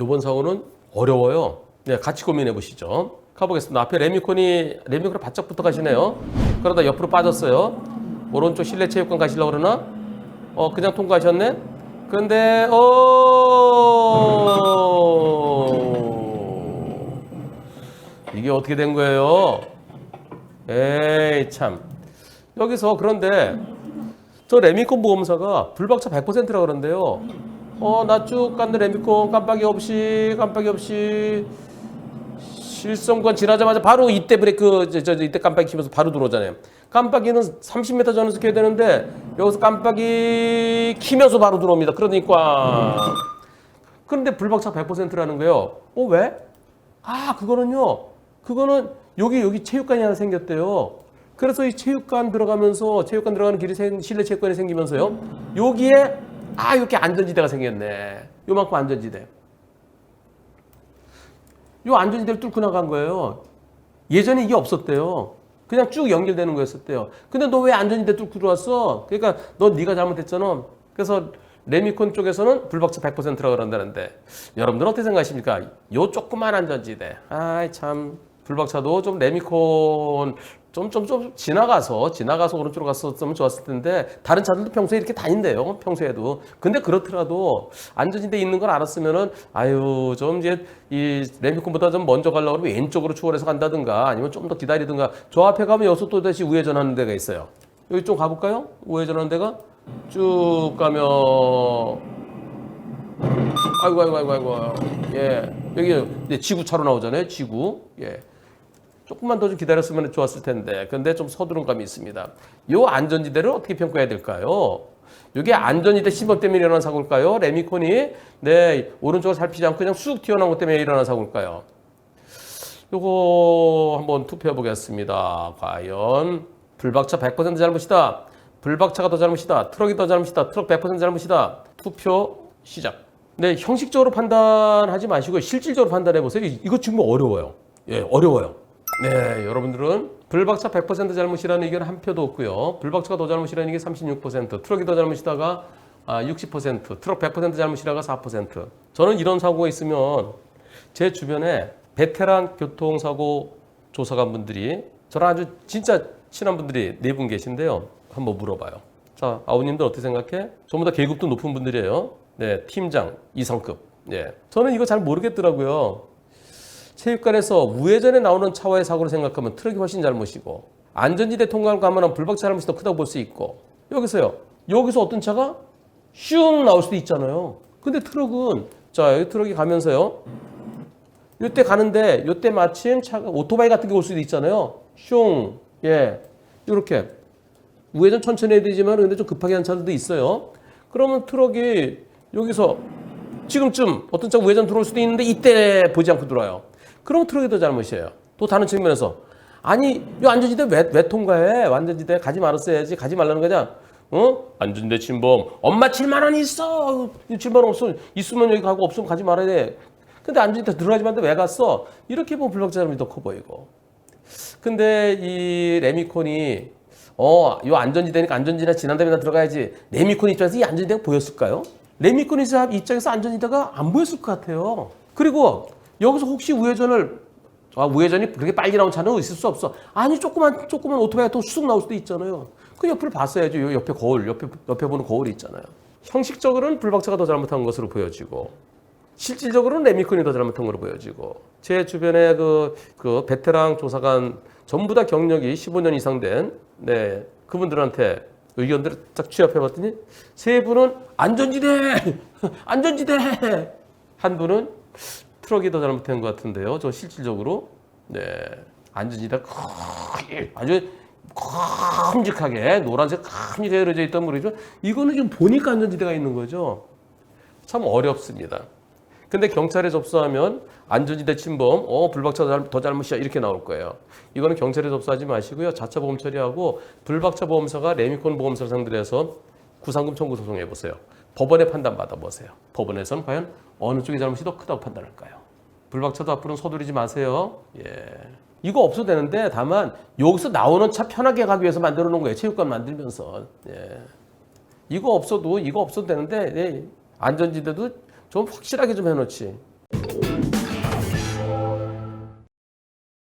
이번 사고는 어려워요. 네, 같이 고민해 보시죠. 가보겠습니다. 앞에 레미콘이 레미콘을 바짝 붙어 가시네요. 그러다 옆으로 빠졌어요. 오른쪽 실내 체육관 가시려고 그러나? 어, 그냥 통과하셨네? 근데 어 이게 어떻게 된 거예요? 에이 참 여기서 그런데 저 레미콘 보험사가 불박차 100%라 그런데요. 어, 나 쭉 갔는데 레미콘 깜빡이 없이 깜빡이 없이 실성권 지나자마자 바로 이때 브레이크 저, 저 이때 깜빡이 키면서 바로 들어오잖아요. 깜빡이는 30m 전에서 켜야 되는데 여기서 깜빡이 키면서 바로 들어옵니다. 그러니까 그런데 불박차 100%라는 거예요. 어 왜? 아 그거는요. 그거는 여기 여기 체육관이 하나 생겼대요. 그래서 이 체육관 들어가면서 체육관 들어가는 길이 생, 실내 체육관이 생기면서요. 여기에 아 이렇게 안전지대가 생겼네. 요만큼 안전지대. 요 안전지대를 뚫고 나간 거예요. 예전에 이게 없었대요. 그냥 쭉 연결되는 거였었대요. 근데 너 왜 안전지대 뚫고 들어왔어? 그러니까 너 네가 잘못했잖아. 그래서 레미콘 쪽에서는 불박차 100%라고 그런다는데 여러분들 어떻게 생각하십니까? 요 조그만 안전지대. 아이 참 불박차도 좀 레미콘 좀 좀 좀 지나가서 지나가서 오른쪽으로 갔었으면 좋았을 텐데 다른 차들도 평소에 이렇게 다닌대요 평소에도. 근데 그렇더라도 안전지대 있는 걸 알았으면은 아유 좀 이제 이 레미콘보다 좀 먼저 가려고 그러면 왼쪽으로 추월해서 간다든가 아니면 좀 더 기다리든가. 저 앞에 가면 여기서 또 다시 우회전하는 데가 있어요. 여기 좀 가볼까요? 우회전하는 데가? 쭉 가면 아이고 아이고 아이고 아이고. 예. 여기 이제 지구차로 나오잖아요 지구. 예 조금만 더 좀 기다렸으면 좋았을 텐데. 근데 좀 서두른 감이 있습니다. 요 안전지대를 어떻게 평가해야 될까요? 이게 안전지대 심법 때문에 일어난 사고일까요? 레미콘이 네 오른쪽으로 살피지 않고 그냥 쑥 튀어나온 것 때문에 일어난 사고일까요? 요거 한번 투표해 보겠습니다. 과연 불박차 100% 잘못이다. 불박차가 더 잘못이다. 트럭이 더 잘못이다. 트럭 100% 잘못이다. 투표 시작. 네 형식적으로 판단하지 마시고 실질적으로 판단해 보세요. 이거 지금 어려워요. 예 어려워요 네 여러분들은 불박차 100% 잘못이라는 의견 한 표도 없고요 불박차가 더 잘못이라는 게 36% 트럭이 더 잘못이다가 아, 60% 트럭 100% 잘못이라가 4% 저는 이런 사고가 있으면 제 주변에 베테랑 교통사고 조사관 분들이 저랑 아주 진짜 친한 분들이 네 분 계신데요. 한번 물어봐요. 자, 아우님들 어떻게 생각해? 전부 다 계급도 높은 분들이에요. 네, 팀장 이상급. 예. 저는 이거 잘 모르겠더라고요. 체육관에서 우회전에 나오는 차와의 사고를 생각하면 트럭이 훨씬 잘못이고 안전지대 통과를 가면 불박차 잘못이 더 크다고 볼 수 있고 여기서요. 여기서 어떤 차가 슝 나올 수도 있잖아요. 근데 트럭은 자, 여기 트럭이 가면서요. 요때 가는데 요때 마침 차가 오토바이 같은 게 올 수도 있잖아요. 슝. 예. 이렇게 우회전 천천히 해야 되지만 근데 좀 급하게 한 차들도 있어요. 그러면 트럭이 여기서 지금쯤 어떤 차 우회전 들어올 수도 있는데 이때 보지 않고 들어와요. 그럼 트럭이 더 잘못이에요. 또 다른 측면에서 아니 이 안전지대 왜, 왜 통과해? 안전지대 가지 말았어야지. 가지 말라는 거냐? 어? 안전지대 침범. 엄마 7만 원 있어. 7만 원 없어. 있으면 여기 가고 없으면 가지 말아야 돼. 근데 안전지대 들어가지 말는데 왜 갔어? 이렇게 보면 잘못이 더 커 보이고. 근데 이 레미콘이 어, 요 안전지대니까 안전지대 지난 다음에 나 들어가야지. 레미콘 입장에서 이 안전지대가 보였을까요? 레미콘 입장에서 안전지대가 안 보였을 것 같아요. 그리고 여기서 혹시 우회전을 아, 우회전이 그렇게 빨리 나온 차는 있을 수 없어. 아니 조그만 조그만 오토바이가 또쑥 나올 수도 있잖아요. 그 옆을 봤어야죠. 요 옆에 거울, 옆에 옆에 보는 거울이 있잖아요. 형식적으로는 불박차가 더 잘못한 것으로 보여지고 실질적으로는 레미콘이 더 잘못한 것으로 보여지고 제 주변에 그, 그 베테랑 조사관 전부 다 경력이 15년 이상 된 네, 그분들한테 의견들을 딱 취합해봤더니 세 분은 안전지대, 안전지대 한 분은 트럭이 더 잘못된 것 같은데요. 저 실질적으로 네 안전지대 크게 아주 큼직하게 노란색 큼이 되어져 있던 물이죠. 이거는 좀 보니까 안전지대가 있는 거죠. 참 어렵습니다. 근데 경찰에 접수하면 안전지대 침범, 어 불박차 더 잘못이야 이렇게 나올 거예요. 이거는 경찰에 접수하지 마시고요. 자차 보험 처리하고 불박차 보험사가 레미콘 보험사를 상대로 해서 구상금 청구 소송해 보세요. 법원의 판단 받아 보세요. 법원에서는 과연 어느 쪽이 잘못이 더 크다고 판단할까요? 불박차도 앞으로는 서두르지 마세요. 예. 이거 없어도 되는데 다만 여기서 나오는 차 편하게 가기 위해서 만들어 놓은 거예요. 체육관 만들면서. 예. 이거 없어도 이거 없어도 되는데 예. 안전지대도 좀 확실하게 좀 해놓지.